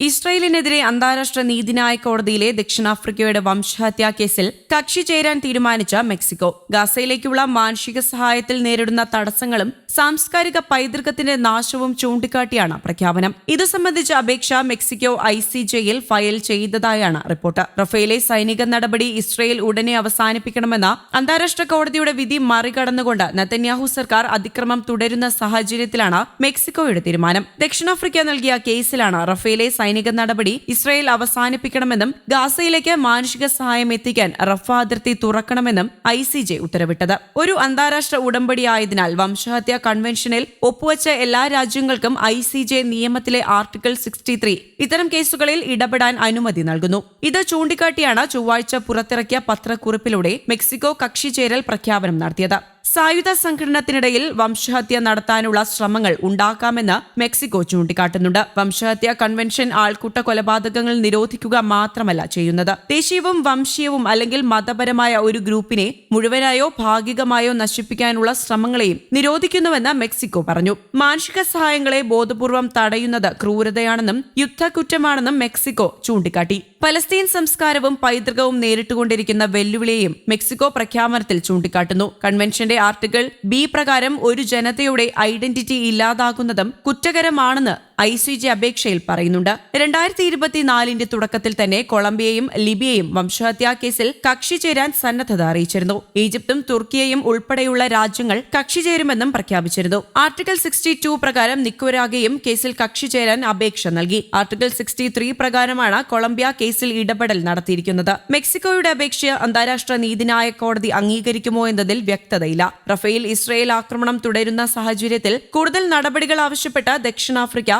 ഇസ്രയേലിനെതിരെ അന്താരാഷ്ട്ര നീതിന്യായ കോടതിയിലെ ദക്ഷിണാഫ്രിക്കയുടെ വംശഹത്യാ കേസിൽ കക്ഷി ചേരാൻ തീരുമാനിച്ച മെക്സിക്കോ. ഗാസയിലേക്കുള്ള മാനുഷിക സഹായത്തിൽ നേരിടുന്ന തടസ്സങ്ങളും സാംസ്കാരിക പൈതൃകത്തിന്റെ നാശവും ചൂണ്ടിക്കാട്ടിയാണ് പ്രഖ്യാപനം. ഇത് സംബന്ധിച്ച അപേക്ഷ മെക്സിക്കോ ഐ സി ജെയിൽ ഫയൽ ചെയ്തതായാണ് റിപ്പോർട്ട്. റഫേലെ സൈനിക നടപടി ഇസ്രയേൽ ഉടനെ അവസാനിപ്പിക്കണമെന്ന അന്താരാഷ്ട്ര കോടതിയുടെ വിധി മറികടന്നുകൊണ്ട് നെതന്യാഹു സർക്കാർ അതിക്രമം തുടരുന്ന സാഹചര്യത്തിലാണ് മെക്സിക്കോയുടെ തീരുമാനം. ദക്ഷിണാഫ്രിക്ക നൽകിയ കേസിലാണ് റഫേലെ സൈനിക നടപടി ഇസ്രയേൽ അവസാനിപ്പിക്കണമെന്നും ഗാസയിലേക്ക് മാനുഷിക സഹായം എത്തിക്കാൻ റഫ അതിർത്തി തുറക്കണമെന്നും ഐ സി ജെ ഉത്തരവിട്ടത്. ഒരു അന്താരാഷ്ട്ര ഉടമ്പടി ആയതിനാൽ വംശഹത്യ കൺവെൻഷനിൽ ഒപ്പുവച്ച എല്ലാ രാജ്യങ്ങൾക്കും ഐ സി ജെ നിയമത്തിലെ ആർട്ടിക്കിൾ സിക്സ്റ്റി ത്രീ ഇത്തരം കേസുകളിൽ ഇടപെടാൻ അനുമതി നൽകുന്നു. ഇത് ചൂണ്ടിക്കാട്ടിയാണ് ചൊവ്വാഴ്ച പുറത്തിറക്കിയ പത്രക്കുറിപ്പിലൂടെ മെക്സിക്കോ കക്ഷി ചേരൽ പ്രഖ്യാപനം നടത്തിയത്. സായുധ സംഘടനത്തിനിടയിൽ വംശഹത്യ നടത്താനുള്ള ശ്രമങ്ങൾ ഉണ്ടാക്കാമെന്ന് മെക്സിക്കോ ചൂണ്ടിക്കാട്ടുന്നുണ്ട്. വംശഹത്യ കൺവെൻഷൻ ആൾക്കൂട്ട കൊലപാതകങ്ങൾ നിരോധിക്കുക മാത്രമല്ല ചെയ്യുന്നത്. ദേശീയവും വംശീയവും അല്ലെങ്കിൽ മതപരമായ ഒരു ഗ്രൂപ്പിനെ മുഴുവനായോ ഭാഗികമായോ നശിപ്പിക്കാനുള്ള ശ്രമങ്ങളെയും നിരോധിക്കുന്നുവെന്ന് മെക്സിക്കോ പറഞ്ഞു. മാനുഷിക സഹായങ്ങളെ ബോധപൂർവം തടയുന്നത് ക്രൂരതയാണെന്നും യുദ്ധക്കുറ്റമാണെന്നും മെക്സിക്കോ ചൂണ്ടിക്കാട്ടി. പലസ്തീൻ സംസ്കാരവും പൈതൃകവും നേരിട്ടുകൊണ്ടിരിക്കുന്ന വെല്ലുവിളിയെയും മെക്സിക്കോ പ്രഖ്യാപനത്തിൽ ചൂണ്ടിക്കാട്ടുന്നു. കൺവെൻഷന്റെ ആർട്ടിക്കിൾ ബി പ്രകാരം ഒരു ജനതയുടെ ഐഡന്റിറ്റി ഇല്ലാതാകുന്നതും കുറ്റകരമാണെന്ന് ഐ സി ജി അപേക്ഷയിൽ പറയുന്നുണ്ട്. രണ്ടായിരത്തി ഇരുപത്തിനാലിന്റെ തുടക്കത്തിൽ തന്നെ കൊളംബിയയും ലിബിയയും വംശഹത്യാ കേസിൽ കക്ഷി ചേരാൻ സന്നദ്ധത അറിയിച്ചിരുന്നു. ഈജിപ്തും തുർക്കിയയും ഉൾപ്പെടെയുള്ള രാജ്യങ്ങൾ കക്ഷി ചേരുമെന്നും പ്രഖ്യാപിച്ചിരുന്നു. ആർട്ടിക്കിൾ സിക്സ്റ്റി ടു പ്രകാരം നിക്കോരാഗയും കേസിൽ കക്ഷി ചേരാൻ അപേക്ഷ നൽകി. ആർട്ടിക്കിൾ സിക്സ്റ്റി ത്രീ പ്രകാരമാണ് കൊളംബിയ കേസിൽ ഇടപെടൽ നടത്തിയിരിക്കുന്നത്. മെക്സിക്കോയുടെ അപേക്ഷ അന്താരാഷ്ട്ര നീതിന്യായ കോടതി അംഗീകരിക്കുമോ എന്നതിൽ വ്യക്തതയില്ല. റഫേൽ ഇസ്രയേൽ ആക്രമണം തുടരുന്ന സാഹചര്യത്തിൽ കൂടുതൽ നടപടികൾ ആവശ്യപ്പെട്ട ദക്ഷിണാഫ്രിക്ക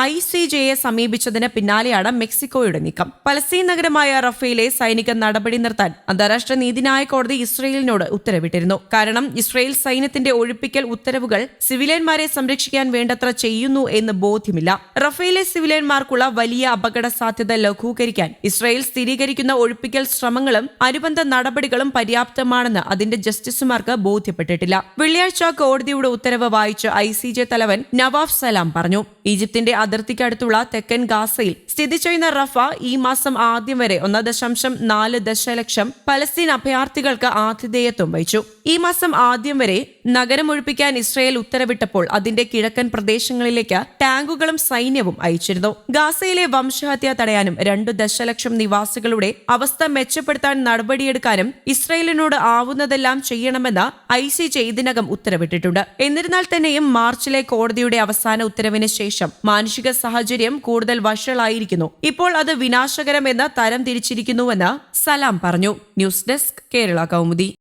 ഐ സി ജെയെ സമീപിച്ചതിന് പിന്നാലെയാണ് മെക്സിക്കോയുടെ നീക്കം. പലസ്തീൻ നഗരമായ റഫേലെ സൈനിക നടപടി നിർത്താൻ അന്താരാഷ്ട്ര നീതിന്യായ കോടതി ഇസ്രയേലിനോട് ഉത്തരവിട്ടിരുന്നു. കാരണം ഇസ്രയേൽ സൈന്യത്തിന്റെ ഒഴിപ്പിക്കൽ ഉത്തരവുകൾ സിവിലിയന്മാരെ സംരക്ഷിക്കാൻ വേണ്ടത്ര ചെയ്യുന്നു എന്ന് ബോധ്യമില്ല. റഫേലെ സിവിലിയന്മാർക്കുള്ള വലിയ അപകട സാധ്യത ലഘൂകരിക്കാൻ ഇസ്രയേൽ സ്ഥിരീകരിക്കുന്ന ഒഴിപ്പിക്കൽ ശ്രമങ്ങളും അനുബന്ധ നടപടികളും പര്യാപ്തമാണെന്ന് അതിന്റെ ജസ്റ്റിസുമാർക്ക് ബോധ്യപ്പെട്ടിട്ടില്ല. വെള്ളിയാഴ്ച കോടതിയുടെ ഉത്തരവ് വായിച്ച് ഐ സി ജെ തലവൻ നവാഫ് സലാം പറഞ്ഞു. ഈജിപ്തിന്റെ അതിർത്തിക്കടുത്തുള്ള തെക്കൻ ഗാസയിൽ സ്ഥിതി ചെയ്യുന്ന റഫ ഈ മാസം ആദ്യം വരെ ഒന്ന് ദശാംശം നാല് ദശലക്ഷം പലസ്തീൻ അഭയാർത്ഥികൾക്ക് ആതിഥേയത്വം വഹിച്ചു. ഈ മാസം ആദ്യം വരെ നഗരം ഒഴിപ്പിക്കാൻ ഇസ്രയേൽ ഉത്തരവിട്ടപ്പോൾ അതിന്റെ കിഴക്കൻ പ്രദേശങ്ങളിലേക്ക് ടാങ്കുകളും സൈന്യവും അയച്ചിരുന്നു. ഗാസയിലെ വംശഹത്യ തടയാനും രണ്ടു ദശലക്ഷം നിവാസികളുടെ അവസ്ഥ മെച്ചപ്പെടുത്താൻ നടപടിയെടുക്കാനും ഇസ്രയേലിനോട് ആവുന്നതെല്ലാം ചെയ്യണമെന്ന് ഐ സി ജെ ഇതിനകം ഉത്തരവിട്ടിട്ടുണ്ട്. എന്നിരുന്നാൽ തന്നെയും മാർച്ചിലെ കോടതിയുടെ അവസാന ഉത്തരവിന് ശേഷം മാനുഷിക സാഹചര്യം കൂടുതൽ വഷളായിരിക്കുന്നു. ഇപ്പോൾ അത് വിനാശകരമെന്ന് തരം തിരിച്ചിരിക്കുന്നുവെന്ന് സലാം പറഞ്ഞു. News desk Kerala Kaumudi.